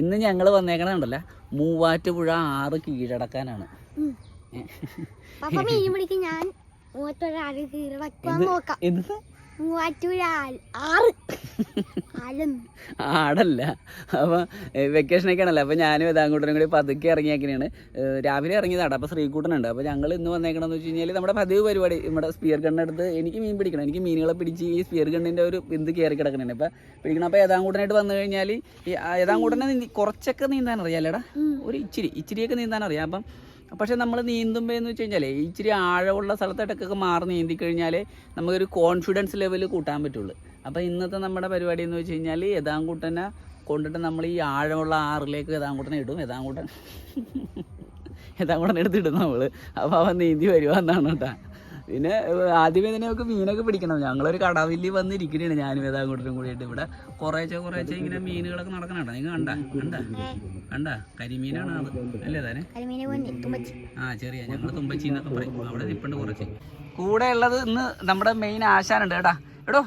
ഇന്ന് ഞങ്ങൾ വന്നേക്കണുണ്ടല്ല മൂവാറ്റുപുഴ ആറ് കീഴടക്കാനാണ്. മീൻ പിടിക്കും ഞാൻ മൂവാറ്റൊരാറ് കീഴടക്കാൻ നോക്കാം. എന്ത് അപ്പൊ വെക്കേഷൻ ഒക്കെ ആടല്ല അപ്പോൾ വെക്കേഷനൊക്കെ ആണല്ലോ അപ്പൊ ഞാനും ഇതാങ്കൂട്ടനും കൂടി പതുക്കെ ഇറങ്ങിയാക്കിനാണ് രാവിലെ ഇറങ്ങിയതാണ്. അപ്പൊ ശ്രീകൂട്ടനുണ്ട്. അപ്പൊ ഞങ്ങൾ ഇന്ന് വന്നേക്കണമെന്ന് വെച്ച് കഴിഞ്ഞാൽ നമ്മുടെ പതിവ് പരിപാടി നമ്മുടെ സ്പിയർ ഗണ്ണെടുത്ത് എനിക്ക് മീൻ പിടിക്കണം. എനിക്ക് മീനുകളെ പിടിച്ച് ഈ സ്പിയർ ഗണ്ണിന്റെ ഒരു ബിന്ദു കയറി കിടക്കണേ അപ്പൊ പിടിക്കണം. അപ്പോൾ ഏതാങ്കൂട്ടനായിട്ട് വന്നു കഴിഞ്ഞാൽ ഏതാങ്കൂട്ടനെ കുറച്ചൊക്കെ നീന്താൻ അറിയാമല്ലേടാ ഒരു ഇച്ചിരി ഇച്ചിരിയൊക്കെ നീന്താൻ അറിയാം അപ്പം പക്ഷെ നമ്മൾ നീന്തുമ്പോൾ എന്ന് വെച്ച് കഴിഞ്ഞാൽ ഇച്ചിരി ആഴമുള്ള സ്ഥലത്തോട്ടൊക്കെ മാറി നീന്തി കഴിഞ്ഞാൽ നമുക്കൊരു കോൺഫിഡൻസ് ലെവൽ കൂട്ടാൻ പറ്റുള്ളൂ. അപ്പോൾ ഇന്നത്തെ നമ്മുടെ പരിപാടി എന്ന് വെച്ച് കഴിഞ്ഞാൽ യഥാങ്കൂട്ടനെ കൊണ്ടിട്ട് നമ്മൾ ഈ ആഴമുള്ള ആറിലേക്ക് യഥാങ്കൂട്ടനെ ഇടും. യഥാങ്കൂട്ടൻ യഥാങ്കൂട്ടനെ എടുത്തിടും നമ്മൾ അപ്പോൾ അവൻ നീന്തി വരുവാന്നാണ് കേട്ടോ. പിന്നെ ആദ്യമേ തന്നെ നമുക്ക് മീനൊക്കെ പിടിക്കണം. ഞങ്ങളൊരു കടവില്ലി വന്നിരിക്കുന്നതാണ് ഞാനും യഥാങ്കൂട്ടനും കൂടിയിട്ട് ഇവിടെ കുറേശ്ശെ കുറേശ്ശെ ഇങ്ങനെ മീനുകളൊക്കെ നടക്കണം നിങ്ങൾ കണ്ട? കണ്ട? കണ്ട? കരിമീനാണ് അത്. അല്ലേ താനെ? കരിമീനെ കൊണ്ട് തുമ്പച്ചി. ആ ചെറിയ. ഞങ്ങൾ തുമ്പച്ചി എന്നൊക്കെ പറയും. അവിടെ നിപ്പുണ്ട് കുറച്ച്. കൂടെ ഉള്ളത് ഇന്ന് നമ്മുടെ മെയിൻ ആശാനുണ്ട് കേട്ടാ. എടോ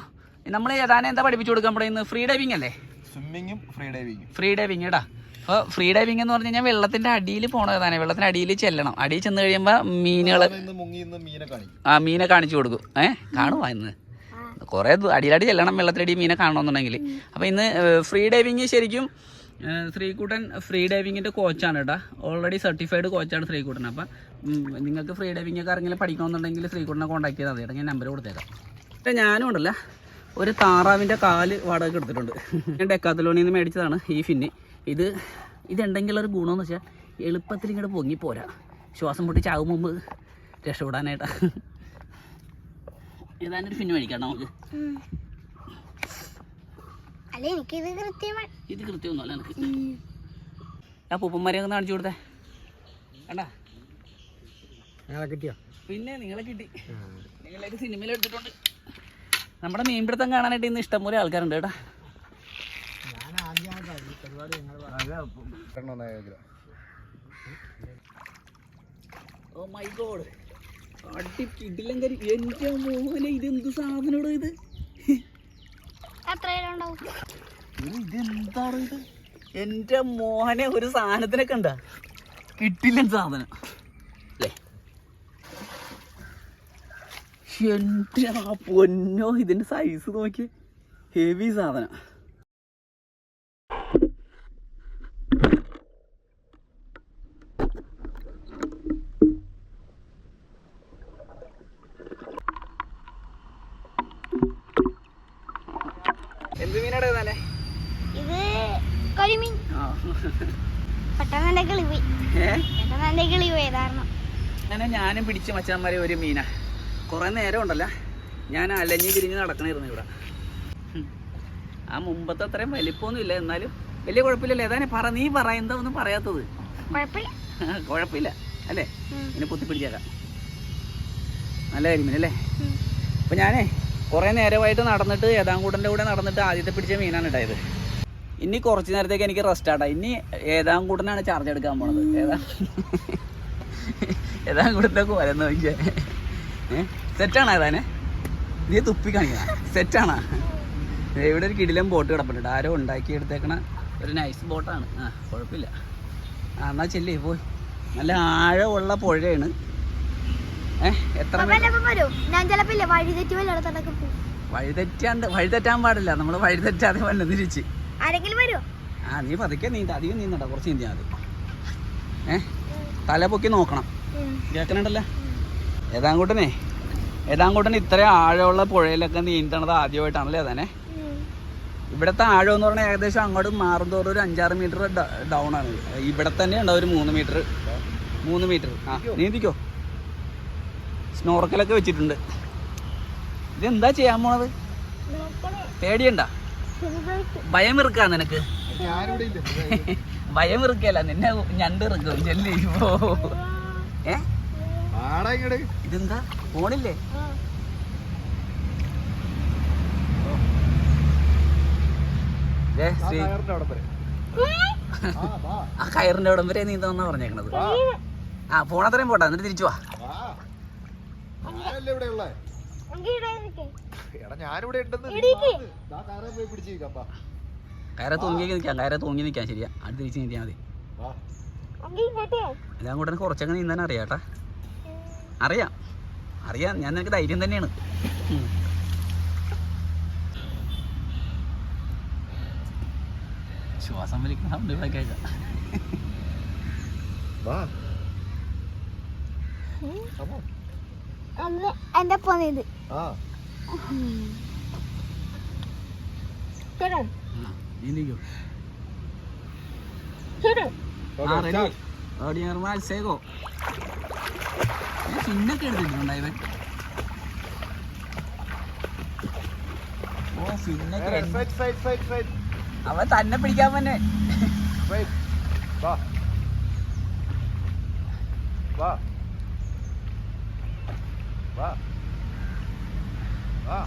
നമ്മൾ ഏതാനും എന്താ പഠിപ്പിച്ചു കൊടുക്കാൻ നമ്മുടെ ഇന്ന് ഫ്രീ ഡൈവിംഗ് അല്ലേ? സ്വിമ്മിങ്ങും ഫ്രീ ഡൈവിംഗ് ഫ്രീ ഡൈവിംഗ് കേട്ടാ അപ്പോൾ ഫ്രീ ഡൈവിംഗ് എന്ന് പറഞ്ഞു കഴിഞ്ഞാൽ വെള്ളത്തിന്റെ അടിയിൽ പോണതാണ് വെള്ളത്തിന്റെ വെള്ളത്തിന്റെ അടിയിൽ ചെല്ലണം. അടിയിൽ ചെന്ന് കഴിയുമ്പോൾ മീനുകൾ ഇന്ന് മുങ്ങി മീനെ കാണിക്കും. ആ മീനെ കാണിച്ചു കൊടുക്കും. ഏഹ് കാണുവാ ഇന്ന്? കുറേ അടിയിലടി ചെല്ലണം വെള്ളത്തിലടി മീനെ കാണണമെന്നുണ്ടെങ്കിൽ അപ്പോൾ ഇന്ന് ഫ്രീ ഡൈവിങ് ശരിക്കും ശ്രീകൂട്ടൻ ഫ്രീ ഡൈവിങ്ങിന്റെ കോച്ചാണ് കേട്ടോ ഓൾറെഡി സർട്ടിഫൈഡ് കോച്ചാണ് ശ്രീകൂട്ടൻ. അപ്പം നിങ്ങൾക്ക് ഫ്രീ ഡൈവിംഗ് ഒക്കെ ആരെങ്കിലും പഠിക്കണമെന്നുണ്ടെങ്കിൽ ശ്രീകൂട്ടനെ കോൺടാക്ട് ചെയ്താൽ മതി. ഞാൻ നമ്പർ കൊടുത്തേക്കാം. പക്ഷേ ഞാനും ഉണ്ടല്ല. ഒരു താറാവിന്റെ കാൽ വാടക എടുത്തിട്ടുണ്ട്. ഞാൻ ഡെക്കാത്തലോണിൽ നിന്ന് മേടിച്ചതാണ് ഈ ഫിന്ന് ഇത് ഇതുണ്ടെങ്കിൽ ഒരു ഗുണമെന്ന് വെച്ചാൽ എളുപ്പത്തിൽ ഇങ്ങോട്ട് പൊങ്ങിപ്പോരാ ശ്വാസം പൊട്ടി ചാവും മുമ്പ് രക്ഷപ്പെടാനായിട്ടാ. ഏതാണ്ട് ഒരു ഫിന്ന് മേടിക്കാം നമുക്ക്. ഇത് കൃത്യമൊന്നുമല്ല എനിക്ക്. ആ പൂപ്പന്മാരെ ഒന്ന് കാണിച്ചു കൊടുത്തേ. കണ്ടാ? കിട്ടിയോ? പിന്നെ നിങ്ങളെ കിട്ടി. നിങ്ങളൊക്കെ സിനിമയിൽ എടുത്തിട്ടുണ്ട്. നമ്മുടെ മീൻപിടുത്തം കാണാനായിട്ട് ഇന്ന് ഇഷ്ടംപോലെ ആൾക്കാരുണ്ട് കേട്ടാ. ഓ മൈ ഗോഡ് കരി എന്റെ മോനെ ഇത്? കിലോ ഇത് ഇതെന്താണ് ഇത്? എന്റെ മോഹനെ ഒരു സാധനത്തിനൊക്കെ ഉണ്ടാ? കിട്ടില്ല സാധനം. അല്ലേ എന്റെ ആ പൊന്നോ ഇതിന്റെ സൈസ് നോക്കി ഹെവി സാധനം. എന്ത് തന്നെ ഇത് കരിമീൻ. ആ. പെട്ടെന്ന് എന്റെ കിളി പോയി ഏഹ് പെട്ടെന്ന് എന്റെ കിളി പോയി കാരണം അങ്ങനെ ഞാനും പിടിച്ച് മച്ചാന്മാരെ ഒരു മീന. കുറേ നേരം ഉണ്ടല്ല ഞാൻ അലഞ്ഞു തിരിഞ്ഞ് നടക്കണമായിരുന്നു ഇവിടെ. ആ മുമ്പത്തെ അത്രയും വലിപ്പമൊന്നും ഇല്ല എന്നാലും വലിയ കുഴപ്പമില്ലല്ലേ. ഏതാനും പറ നീ പറ എന്താ ഒന്നും പറയാത്തത്? കുഴപ്പമില്ല. അല്ലേ? എന്നെ ഇങ്ങനെ കുത്തിപ്പിടിച്ചേക്കാം നല്ല കരിമീൻ അല്ലേ അപ്പം ഞാനേ കുറേ നേരമായിട്ട് നടന്നിട്ട് ഏതാങ്കൂടന്റെ കൂടെ നടന്നിട്ട് ആദ്യത്തെ പിടിച്ച മീനാണ് ഉണ്ടായത്. ഇനി കുറച്ച് നേരത്തേക്ക് എനിക്ക് റെസ്റ്റ് ആട്ടാ. ഇനി ഏതാങ്കൂടനാണ് ചാർജ് എടുക്കാൻ പോണത്. ഏതാ? ഏതാങ്കൂടത്തെ കോലെന്ന് നോക്കിയേ സെറ്റാണോ ഏതാനെ? നീ തുപ്പി കാണിക്കണ സെറ്റാണോ ഇവിടെ ഒരു കിടിലം ബോട്ട് കിടപ്പുണ്ട്. ആരോ ഉണ്ടാക്കി എടുത്തേക്കണ ഒരു നൈസ് ബോട്ടാണ് ആ കുഴപ്പമില്ല. ആ എന്നാ ചെല്ലേ പോയി. നല്ല ആഴമുള്ള പുഴയാണ്. എത്ര പപ്പ മീറ്റർ വരും. ഞാൻ ചിലപ്പോ ഇല്ല വഴി തെറ്റി വല്ലയിടത്തോട്ടൊക്കെ പോകും വഴി തെറ്റാണ്ട് വഴി തെറ്റാൻ പാടില്ല. നമ്മൾ വഴിതെറ്റാതെ വല്ല തിരിച്ച് ആ നീ പതുക്കെ നീന്ത അധികം നീന്തണ്ട. കുറച്ച് നീന്തിയാൽ മതി. ഏ? തല പൊക്കി നോക്കണം. കേൾക്കണുണ്ടല്ലോ ഏതാങ്കൂട്ടനെ? ഏതാങ്കൂട്ടന് ഇത്ര ആഴമുള്ള പുഴയിലൊക്കെ നീന്തണത് ആദ്യമായിട്ടാണല്ലേ അതന്നെ? ഇവിടത്തെ ആഴം എന്ന് പറഞ്ഞാൽ ഏകദേശം അങ്ങോട്ട് മാറും തോറും ഒരു അഞ്ചാറ് മീറ്റർ ഡൗൺ ആണ്. ഇവിടെ തന്നെ ഉണ്ടാവും ഒരു മൂന്ന് മീറ്റർ. മൂന്ന് മീറ്റർ. ആ നീന്തിക്കോ? സ്നോർക്കലൊക്കെ വെച്ചിട്ടുണ്ട്. ഇതെന്താ ചെയ്യാൻ പോണത്? പേടിയണ്ട. ഭയം ഇറുക്കാ നിനക്ക്. ഭയം ഇറുക്കല്ല നിന്നെ ഞണ്ട് ഇറുക്കും ചെല്ലി ഇതെന്താ? പോണില്ലേ ആ കയറിന്റെ അവിടം വരെ നീന്താന്നാ പറഞ്ഞേക്കണത്. ആ പോണത്രയും പോട്ടെ എന്നിട്ട് തിരിച്ചു വാ. വാ. ഇവിടെ ഉള്ളേ? എടാ ഞാനിവിടെ ഉണ്ടെന്ന് കാറേ പോയി പിടിച്ച് നിക്കാം, വാ. കയറെ തൂങ്ങി നിൽക്കാം കയറെ തൂങ്ങി നിൽക്കാം ശരിയാ. അടുത്ത് തിരിച്ച് നീന്തിയാൽ മതി. ഇതാ കൂടെ കുറച്ചൊക്കെ നീന്താൻ അറിയാട്ടാ അറിയാം അറിയാം. ഞാൻ നിനക്ക് ധൈര്യം തന്നെയാണ്. ശ്വാസം വലിക്കുന്ന സൗണ്ട് കേൾക്കാം. വാ. Come on. അന്ന് എന്റെ പോന്നത്. എടുത്തിട്ടുണ്ടോ ഇവൻ? അവൻ തന്നെ പിടിക്കാൻ തന്നെ വാ. വാ. വാ. വാ.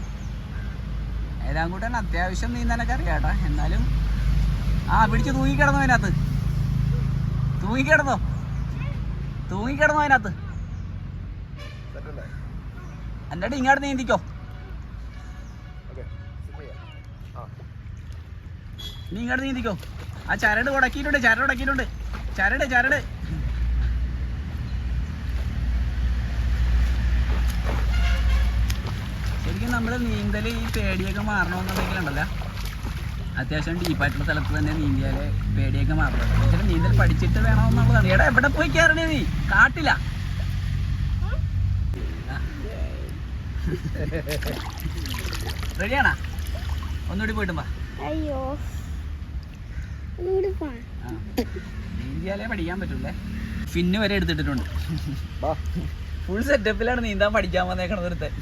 ഏതാങ്കൂട്ടൻ അത്യാവശ്യം നീന്താനൊക്കെ അറിയാട്ടാ എന്നാലും ആ പിടിച്ച് തൂങ്ങിക്കിടന്നു അതിനകത്ത്. തൂങ്ങിക്കിടന്നോ? തൂങ്ങിക്കിടന്നോ അതിനകത്ത്. എന്റെ ഇങ്ങോട്ട് നീന്തിക്കോ. നീ ഇങ്ങോട്ട് നീന്തിക്കോ. ആ ചരട് ഉടക്കിയിട്ടുണ്ട് ചരട് ഉടക്കിയിട്ടുണ്ട്. ചരട് ചരട്. ശരിക്കും നമ്മൾ നീന്തൽ ഈ പേടിയൊക്കെ മാറണമെന്നുണ്ടെങ്കിലുണ്ടല്ലോ അത്യാവശ്യം ഡീപ്പായിട്ടുള്ള സ്ഥലത്ത് തന്നെ നീന്തിയാലേ പേടിയൊക്കെ മാറുള്ളൂ. പക്ഷേ നീന്തൽ പഠിച്ചിട്ട് വേണമെന്നുള്ളതാണ്. എടാ എവിടെ പോയി കയറണേ നീ? കാട്ടില്ല റെഡിയാണാ? ഒന്നുകൂടി പോയിട്ടും അയ്യോ. പോ ആ. നീന്തിയാലേ പഠിക്കാൻ പറ്റൂലേ ഫിന്ന് വരെ എടുത്തിട്ടിട്ടുണ്ട്. വാ. ഫുൾ സെറ്റപ്പിലാണ് നീന്താൻ പഠിക്കാൻ വന്നേക്കണത് ഒരുത്തൻ.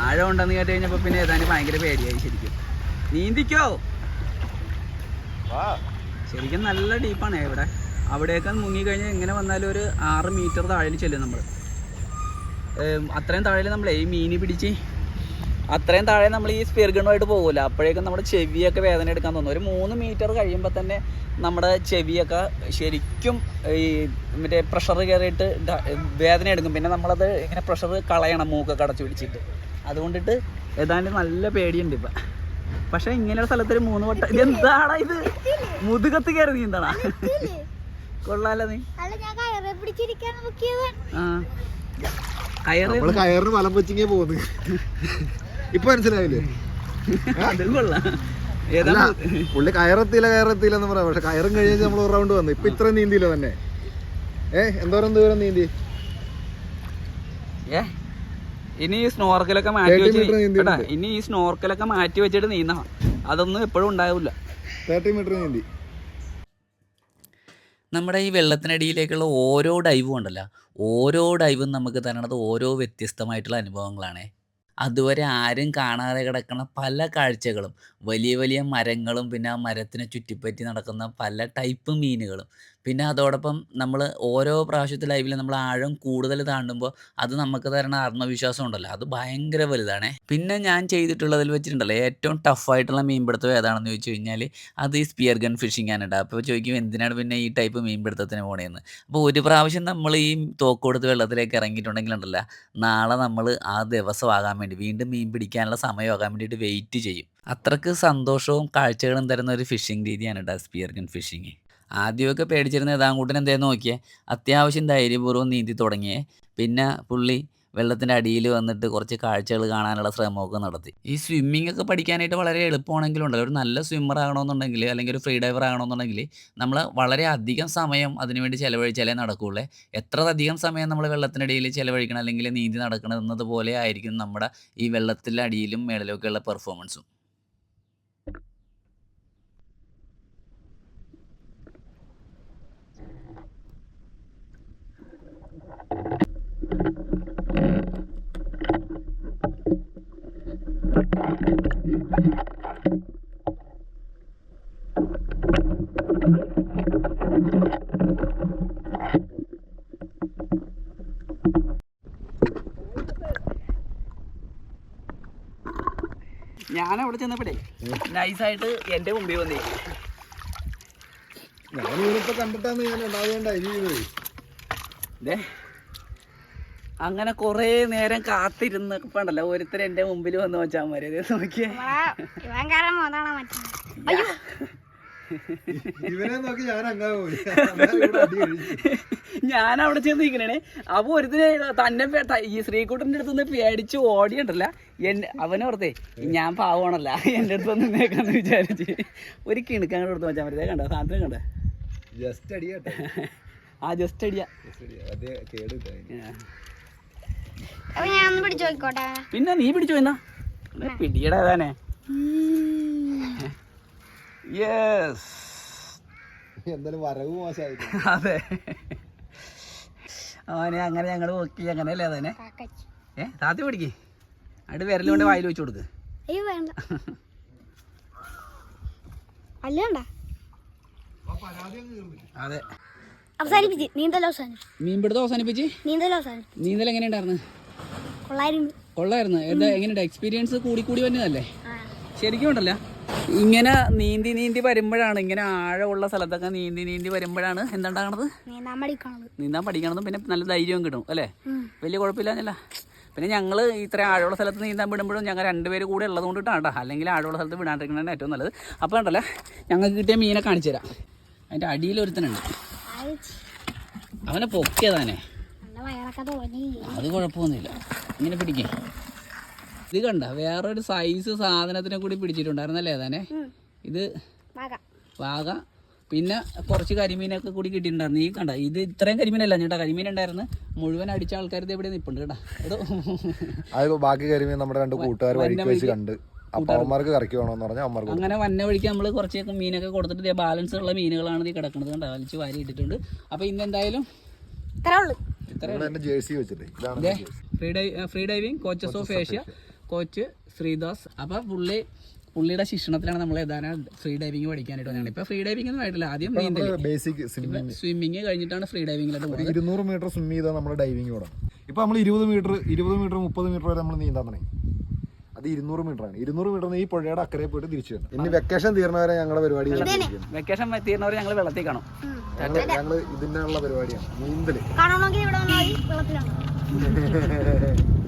ആഴം ഉണ്ടെന്ന് കേട്ട് കഴിഞ്ഞപ്പോ പിന്നെ ഏതാണ്ട് ഭയങ്കര പേടിയായി ശരിക്കും. നീന്തിക്കോ? ശരിക്കും നല്ല ഡീപ്പാണ് ഇവിടെ. അവിടെയൊക്കെ മുങ്ങിക്കഴിഞ്ഞാൽ എങ്ങനെ വന്നാലും ഒരു ആറ് മീറ്റർ താഴെ ചെല്ലും നമ്മൾ അത്രയും താഴെ നമ്മൾ ഈ മീനി പിടിച്ച് അത്രയും താഴെ നമ്മൾ ഈ സ്പിയർ ഗണ്ണുമായിട്ട് പോകില്ല അപ്പോഴേക്കും നമ്മുടെ ചെവിയൊക്കെ വേദന എടുക്കാൻ തോന്നും. ഒരു മൂന്ന് മീറ്റർ കഴിയുമ്പോൾ തന്നെ നമ്മുടെ ചെവിയൊക്കെ ശരിക്കും ഈ മറ്റേ പ്രഷർ കയറിയിട്ട് വേദന എടുക്കും. പിന്നെ നമ്മളത് ഇങ്ങനെ പ്രഷർ കളയണം മൂക്കൊക്കെ അടച്ചു പിടിച്ചിട്ട്. അതുകൊണ്ടിട്ട് ഏതാണ്ട് നല്ല പേടിയുണ്ട് ഇപ്പം. പക്ഷേ ഇങ്ങനെയുള്ള സ്ഥലത്ത് ഒരു മൂന്ന് വട്ടം ഇതെന്താടാ ഇത്? മുതുകത്ത് കയറി നീന്തണ? കൊള്ളാലോ നീ. അല്ല ഞാൻ കയറെ പിടിച്ചിരിക്കാൻ നോക്കിയത്. ആ. കയറ് നമ്മൾ കയറിന് വലം വെച്ചിങ്ങേ പോകുന്നു. ഇപ്പൊ ഏതാ പുള്ളി കയറത്തില്ല കയറത്തില്ല എന്ന് പറയാം. പക്ഷെ കയറും കഴിഞ്ഞാൽ നമ്മൾ ഒരു റൗണ്ട് വന്നു. ഇപ്പൊ ഇത്ര നീന്തിയില്ല തന്നെ? ഏ എന്തോരം ദൂരം നീന്തി? ഏ ഇനി ഈ സ്നോർക്കലൊക്കെ മാറ്റി 30 വെച്ച് meter നീന്തിയിട്ടുണ്ട്. എടാ, ഇനി ഈ സ്നോർക്കലൊക്കെ മാറ്റി വെച്ചിട്ട് നീന്തണം അതൊന്നും എപ്പോഴും ഉണ്ടാവില്ല. തേർട്ടി മീറ്റർ നീന്തി. നമ്മുടെ ഈ വെള്ളത്തിനടിയിലേക്കുള്ള ഓരോ ഡൈവും ഉണ്ടല്ലോ. ഓരോ ഡൈവും നമുക്ക് തരണത് ഓരോ വ്യത്യസ്തമായിട്ടുള്ള അനുഭവങ്ങളാണ്. അതുവരെ ആരും കാണാതെ കിടക്കുന്ന പല കാഴ്ചകളും. വലിയ വലിയ മരങ്ങളും പിന്നെ ആ മരത്തിനെ ചുറ്റിപ്പറ്റി നടക്കുന്ന പല ടൈപ്പ് മീനുകളും. പിന്നെ അതോടൊപ്പം നമ്മൾ ഓരോ പ്രാവശ്യത്തെ ലൈവിൽ നമ്മൾ ആഴം കൂടുതൽ താണ്ടുമ്പോൾ അത് നമുക്ക് തരുന്ന ആത്മവിശ്വാസം ഉണ്ടല്ലോ. അത് ഭയങ്കര വലുതാണേ. പിന്നെ ഞാൻ ചെയ്തിട്ടുള്ളതിൽ വെച്ചിട്ടുണ്ടല്ലോ ഏറ്റവും ടഫായിട്ടുള്ള മീൻപിടുത്തം ഏതാണെന്ന് ചോദിച്ചു കഴിഞ്ഞാൽ അത് ഈ സ്പിയർ ഗൺ ഫിഷിംഗ് ആണ് കേട്ടോ അപ്പോൾ ചോദിക്കും എന്തിനാണ് പിന്നെ ഈ ടൈപ്പ് മീൻ മീൻപിടുത്തത്തിന് പോണേന്ന്? അപ്പോൾ ഒരു പ്രാവശ്യം നമ്മൾ ഈ തോക്ക് കൊടുത്ത് വെള്ളത്തിലേക്ക് ഇറങ്ങിയിട്ടുണ്ടെങ്കിലുണ്ടല്ലോ നാളെ നമ്മൾ ആ ദിവസമാകാൻ വേണ്ടി വീണ്ടും മീൻ പിടിക്കാനുള്ള സമയമാകാൻ വേണ്ടിയിട്ട് വെയിറ്റ് ചെയ്യും. അത്രയ്ക്ക് സന്തോഷവും കാഴ്ചകളും തരുന്ന ഒരു ഫിഷിംഗ് രീതിയാണ് കേട്ടോ സ്പിയർ ഗൺ ഫിഷിങ് ആദ്യമൊക്കെ പേടിച്ചിരുന്ന ഏതാങ്കൂട്ടൻ എന്തേന്ന് നോക്കിയേ? അത്യാവശ്യം ധൈര്യപൂർവം നീന്തി തുടങ്ങിയേ. പിന്നെ പുള്ളി വെള്ളത്തിന്റെ അടിയിൽ വന്നിട്ട് കുറച്ച് കാഴ്ചകൾ കാണാനുള്ള ശ്രമമൊക്കെ നടത്തി. ഈ സ്വിമ്മിംഗ് ഒക്കെ പഠിക്കാനായിട്ട് വളരെ എളുപ്പമാണെങ്കിലും ഉണ്ടല്ലോ ഒരു നല്ല സ്വിമ്മർ ആകണമെന്നുണ്ടെങ്കിൽ അല്ലെങ്കിൽ ഒരു ഫ്രീ ഡൈവർ ആകണമെന്നുണ്ടെങ്കിൽ നമ്മൾ വളരെ അധികം സമയം അതിനുവേണ്ടി ചിലവഴിച്ചാലേ നടക്കുകയുള്ളു. എത്ര അധികം സമയം നമ്മൾ വെള്ളത്തിനടിയിൽ ചിലവഴിക്കണം അല്ലെങ്കിൽ നീന്തി നടക്കണമെന്നത് പോലെ ആയിരിക്കും നമ്മുടെ ഈ വെള്ളത്തിന്റെ അടിയിലും മേളിലൊക്കെയുള്ള പെർഫോമൻസും ഞാൻ അവിടെ ചെന്നപ്പോഴേ നൈസായിട്ട് എന്റെ മുമ്പിൽ വന്നേ. ഞാൻ കണ്ടിട്ടാന്ന് ഞാൻ ഉണ്ടാവേണ്ട അങ്ങനെ കുറേ നേരം കാത്തിരുന്നപ്പോണ്ടല്ലോ ഒരുത്തർ എന്റെ മുമ്പിൽ വന്ന് വെച്ചാൽ മതി. നോക്കിയേ. ഇവനെ നോക്കി ഞാൻ അങ്ങനെ പോയി. ഞാൻ അവിടെ ചെന്ന് നിൽക്കണേ അപ്പോൾ ഒരുത്തിനെ തന്നെ ഈ ശ്രീകുട്ടന്റെ അടുത്ത് നിന്ന് പേടിച്ച് ഓടിയുണ്ടല്ല. എന്നെ അവനോർത്തേ ഞാൻ പാവണല്ല എന്റെ അടുത്ത് വന്ന് നിന്നേക്കാന്ന് വിചാരിച്ച്. ഒരു കിണുക്കാൻ കൊടുത്ത് വെച്ചാൽ മതി. കണ്ടോ സാധനം കണ്ടോ? ജസ്റ്റ് അടിയാട്ടെ ആ ജസ്റ്റ് അടിയാ. അപ്പൊ പിന്നെ നീ പിടിച്ചു എന്നാ? പിടിയടാ താനെ യെസ് എന്തായാലും വരവ് മോശമായിരുന്നു അതെ. അവനെ അങ്ങനെ ഞങ്ങൾ നോക്കി അങ്ങനെ അല്ലേ അതന്നെ ഏ താത്തി പിടിക്ക്. അവിടെ വിരലുകൊണ്ട് വായിൽ വെച്ച് കൊടുക്ക്. അതെ. അവസാനിപ്പിച്ച്. നീന്തൽ അവസാനിപ്പിച്ച്. മീൻപിടുത്തം അവസാനിപ്പിച്ച്? നീന്തൽ അവസാനിപ്പിച്ച്. നീന്തൽ എങ്ങനെയുണ്ടായിരുന്നു കൊള്ളായിരുന്നു. കൊള്ളായിരുന്നു. എന്താ എങ്ങനെയുണ്ട്? എക്സ്പീരിയൻസ് കൂടി കൂടി വന്നതല്ലേ? ശരിക്കും ഉണ്ടല്ല. ഇങ്ങനെ നീന്തി നീന്തി വരുമ്പോഴാണ് ഇങ്ങനെ ആഴമുള്ള സ്ഥലത്തൊക്കെ നീന്തി നീന്തി വരുമ്പോഴാണ് എന്താണ്ടാകണത്? നീന്താൻ പഠിക്കണത്. പിന്നെ നല്ല ധൈര്യവും കിട്ടും അല്ലേ. വലിയ കുഴപ്പമില്ലാന്നല്ല പിന്നെ ഞങ്ങൾ ഇത്ര ആഴമുള്ള സ്ഥലത്ത് നീന്താൻ വിടുമ്പോഴും ഞങ്ങൾ രണ്ടുപേര് കൂടെ ഉള്ളത് കൊണ്ടിട്ടാണ് കേട്ടോ. അല്ലെങ്കിൽ ആഴമുള്ള സ്ഥലത്ത് വിടാണ്ടിരിക്കുന്നതാണ് ഏറ്റവും നല്ലത്. അപ്പോൾ ഉണ്ടല്ലോ ഞങ്ങൾക്ക് കിട്ടിയ മീനെ കാണിച്ചു തരാം. അതിന്റെ അടിയിൽ ഒരുത്തനുണ്ട്. അവനെ പൊക്കിയതാനെ. അത് കുഴപ്പമൊന്നുമില്ല. ഇങ്ങനെ പിടിക്കേ. ഇത് കണ്ട? വേറൊരു സൈസ് സാധനത്തിനെ കൂടി പിടിച്ചിട്ടുണ്ടായിരുന്നല്ലേ താനെ ഉം. ഇത് വാക വാഗ. പിന്നെ കുറച്ച് കരിമീനൊക്കെ കൂടി കിട്ടിയിട്ടുണ്ടായിരുന്നു. ഈ കണ്ട? ഇത് ഇത്രയും കരിമീനല്ല ചേട്ടാ കരിമീൻ ഉണ്ടായിരുന്നു. മുഴുവൻ അടിച്ച ആൾക്കാർ ഇത് എവിടെ നിൽപ്പുണ്ട് കേട്ടാ. അത് ബാക്കി കരിമീൻ നമ്മുടെ രണ്ട് കൂട്ടുകാർ വെച്ച് കണ്ട്. അപ്പൊ അവന്മാർക്ക് കറക്കി വേണമെന്ന് പറഞ്ഞാൽ അവന്മാർക്ക് അങ്ങനെ വന്ന വഴിക്ക് നമ്മൾ കുറച്ചൊക്കെ മീനൊക്കെ കൊടുത്തിട്ട് ദേ ബാലൻസ് ഉള്ള മീനുകളാണ് ഈ കിടക്കുന്നത് കണ്ട? വലിച്ച് വാരി ഇട്ടിട്ടുണ്ട്. അപ്പൊ ഇന്ന് എന്തായാലും ജേഴ്സി വെച്ചിട്ട്. Free diving coaches of Asia coach Sreedas. അപ്പോൾ പുള്ളി പുള്ളിയുടെ ശിക്ഷണത്തിലാണ് നമ്മൾ ഏതാനും ഫ്രീ ഡൈവിംഗ് പഠിക്കാനായിട്ട് വന്നത് ഇപ്പോൾ ഫ്രീ ഡൈവിംഗ് ഒന്നും ആയിട്ടില്ല. ആദ്യം നീന്തൽ ബേസിക് സ്വിമ്മിങ് കഴിഞ്ഞിട്ടാണ് ഫ്രീ ഡൈവിംഗ് പോകുന്നത് ഇരുന്നൂറ് മീറ്റർ സ്വിം ചെയ്താൽ നമ്മൾ ഡൈവിംഗ് വിടാം ഇപ്പൊ നമ്മൾ ഇരുപത് മീറ്റർ ഇരുപത് മീറ്റർ മുപ്പത് മീറ്റർ വരെ നമ്മൾ നീന്താൻ തുടങ്ങി. അത് ഇരുന്നൂറ് മീറ്റർ ആണ്. ഇരുന്നൂറ് മീറ്റർ ഈ പുഴയുടെ അക്കരെ പോയിട്ട് തിരിച്ചു വരണം. ഇനി വെക്കേഷൻ തീർന്നവരെ ഞങ്ങളുടെ പരിപാടി വെക്കേഷൻ തീർന്നവരെ ഞങ്ങൾ വെള്ളത്തിൽ കാണും. ഞങ്ങൾ ഇതിനുള്ള ഇതിന്റെ ഉള്ള പരിപാടിയാണ്. നീന്തൽ.